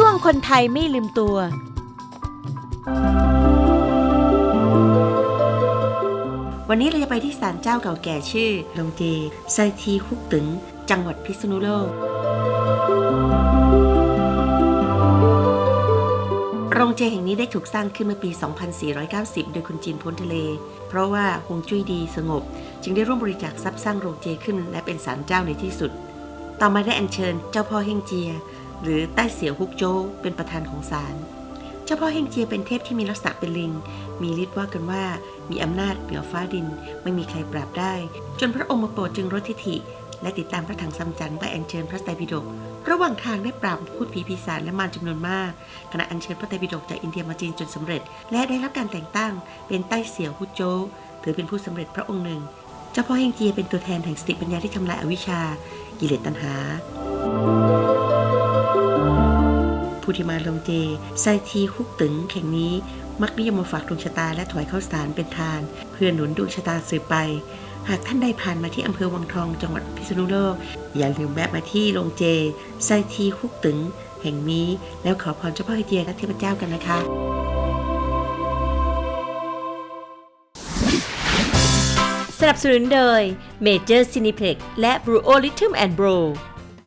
ช่วงคนไทยไม่ลืมตัว วันนี้เราจะไปที่ศาลเจ้าเก่าแก่ชื่อลงเจไซทีคุกตึง จังหวัดพิษณุโลกโรงเจแห่งนี้ได้ถูกสร้างขึ้นเมื่อปี 2490 โดยคนจีนพ้นทะเล เพราะว่าฮวงจุ้ยดีสงบ จึงได้ร่วมบริจาคทรัพย์สร้างโรงเจขึ้นและเป็นศาลเจ้าในที่สุด ต่อมาได้อัญเชิญเจ้าพ่อเฮงเจีย หรือใต้เสียวฮุกโจวเป็นประธานของศาลเจ้าพ่อเฮงเจียเป็นเทพที่มีลักษณะเป็นลิง มีฤทธิ์ว่ากันว่ามีอำนาจเหนือฟ้าดินไม่มีใครปราบได้ จนพระองค์มาโปรดจึงลดทิฐิ และติดตามพระถังซัมจั๋งไปอัญเชิญพระไตรปิฎกระหว่างทางได้ปราบพูดผีปีศาจและมารจำนวนมากขณะอัญเชิญพระไตรปิฎกจากอินเดียมาจีนจนสำเร็จ และได้รับการแต่งตั้งเป็นใต้เสี่ยวฮุกโจวถือเป็นผู้สำเร็จพระองค์หนึ่ง เจ้าพ่อเฮงเจียเป็นตัวแทนแห่งสติปัญญาที่ทำลายอวิชชา กิเลสตัณหา ผู้ที่มาลงเจ ไซทีคุกตึงแข่งนี้ มักนิยมมาฝากดวงชะตาและถวายข้าวสารเป็นทาน เพื่อหนุนดวงชะตาสืบไป หากท่านใดผ่านมาที่อำเภอวังทองจังหวัดพิษณุโลก อย่าลืมแวะมาที่โรงเจ ไซทีคุกตึง แห่งนี้ แล้วขอพรเจ้าพ่อไฮเจียและเทพเจ้ากันนะคะสนับสนุนโดย Major Cineplex และ Bro Rhythm and Bro